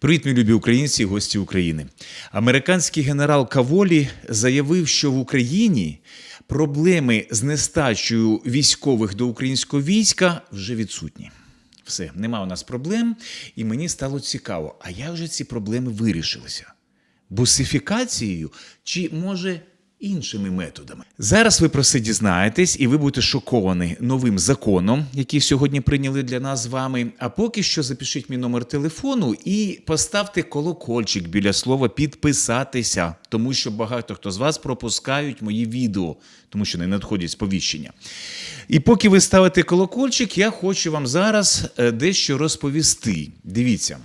Привіт, мій любі українці і гості України. Американський генерал Каволі заявив, що в Україні проблеми з нестачею військових до українського війська вже відсутні. Все, нема у нас проблем, і мені стало цікаво, а як же ці проблеми вирішилися? Бусифікацією чи може іншими методами? Зараз ви про це дізнаєтесь, і ви будете шоковані новим законом, який сьогодні прийняли для нас з вами. А поки що запишіть мій номер телефону і поставте колокольчик біля слова підписатися, тому що багато хто з вас пропускають мої відео, тому що не надходять сповіщення. І поки ви ставите колокольчик, я хочу вам зараз е, дещо розповісти. Дивіться.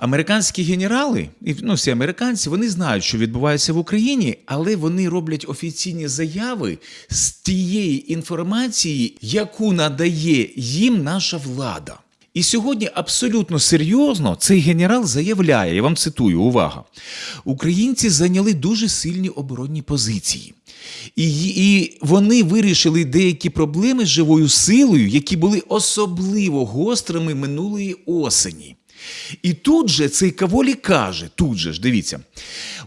Американські генерали, і ну всі американці, вони знають, що відбувається в Україні, але вони роблять офіційні заяви з тієї інформації, яку надає їм наша влада. І сьогодні абсолютно серйозно цей генерал заявляє, я вам цитую, увага, українці зайняли дуже сильні оборонні позиції. І, і вони вирішили деякі проблеми з живою силою, які були особливо гострими минулої осені. І тут же цей Каволі каже, тут же ж дивіться,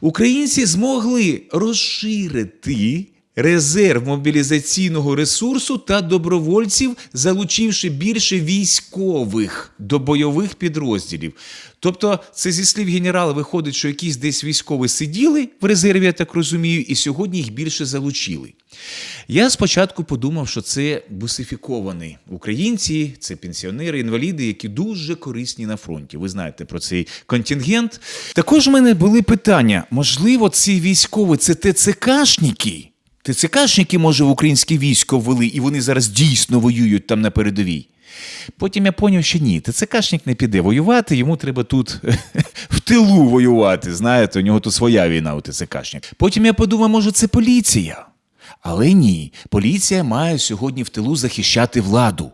українці змогли розширити резерв мобілізаційного ресурсу та добровольців, залучивши більше військових до бойових підрозділів. Тобто, це зі слів генерала виходить, що якісь десь військові сиділи в резерві, я так розумію, і сьогодні їх більше залучили. Я спочатку подумав, що це бусифіковані українці, це пенсіонери, інваліди, які дуже корисні на фронті. Ви знаєте про цей контингент. Також в мене були питання: можливо, ці військові це ТЦКшники? ТЦКшники, може, в українське військо ввели, і вони зараз дійсно воюють там на передовій. Потім я зрозумів, що ні, ТЦКшник не піде воювати, йому треба тут в тилу воювати. Знаєте, у нього тут своя війна у ТЦКшник. Потім я подумав, може, це поліція. Але ні, поліція має сьогодні в тилу захищати владу.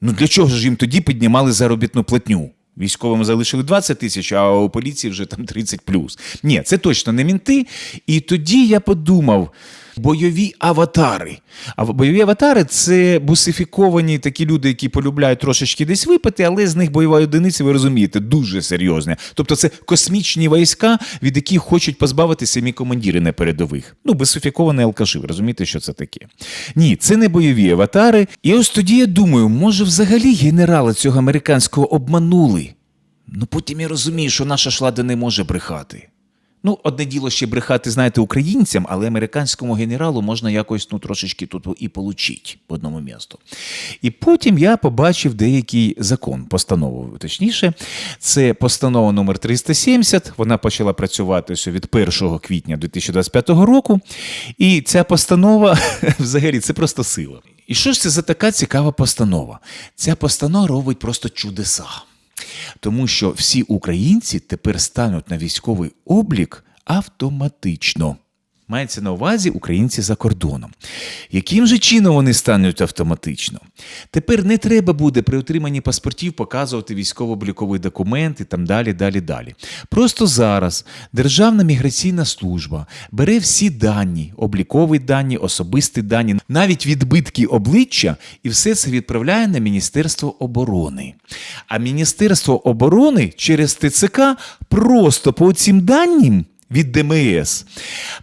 Ну для чого ж їм тоді піднімали заробітну платню? Військовим залишили 20 тисяч, а у поліції вже там 30 плюс. Ні, це точно не мінти. І тоді я подумав: бойові аватари. А бойові аватари це бусифіковані такі люди, які полюбляють трошечки десь випити, але з них бойова одиниця, ви розумієте, дуже серйозна. Тобто це космічні війська, від яких хочуть позбавитися самі командири на передових. Ну, бусифіковані алкаші, ви розумієте, що це таке? Ні, це не бойові аватари. І ось тоді я думаю, може взагалі генерала цього американського обманули. Ну потім я розумію, що наша шлада не може брехати. Ну, одне діло ще брехати, знаєте, українцям, але американському генералу можна якось ну, трошечки тут і получить в одному місту. І потім я побачив деякий закон, постанову, точніше, це постанова номер 370. Вона почала працювати від 1 квітня 2025 року. І ця постанова, взагалі, це просто сила. І що ж це за така цікава постанова? Ця постанова робить просто чудеса. Тому що всі українці тепер стануть на військовий облік автоматично. Мається на увазі українці за кордоном. Яким же чином вони стануть автоматично? Тепер не треба буде при отриманні паспортів показувати військово-обліковий документ і там далі, далі, далі. Просто зараз Державна міграційна служба бере всі дані, облікові дані, особисті дані, навіть відбитки обличчя, і все це відправляє на Міністерство оборони. А Міністерство оборони через ТЦК просто по цим даним від ДМС.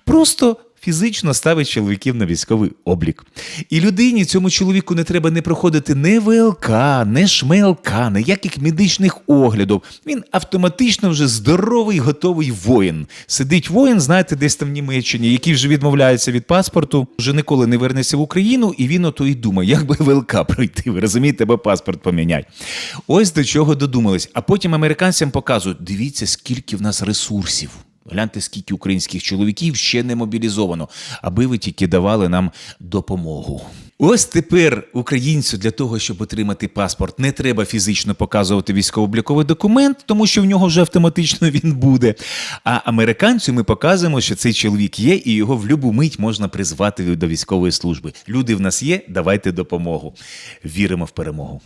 Просто фізично ставить чоловіків на військовий облік. І людині, цьому чоловіку не треба не проходити не ВЛК, не ШМЛК, ніяких медичних оглядів. Він автоматично вже здоровий, готовий воїн. Сидить воїн, знаєте, десь там в Німеччині, який вже відмовляється від паспорту, вже ніколи не вернеться в Україну, і він ото і думає, як би ВЛК пройти, ви розумієте, або паспорт поміняти. Ось до чого додумались. А потім американцям показують: дивіться, скільки в нас ресурсів. Гляньте, скільки українських чоловіків ще не мобілізовано, аби ви тільки давали нам допомогу. Ось тепер українцю для того, щоб отримати паспорт, не треба фізично показувати військово-обліковий документ, тому що в нього вже автоматично він буде. А американцю ми показуємо, що цей чоловік є, і його в будь-яку мить можна призвати до військової служби. Люди в нас є, давайте допомогу. Віримо в перемогу.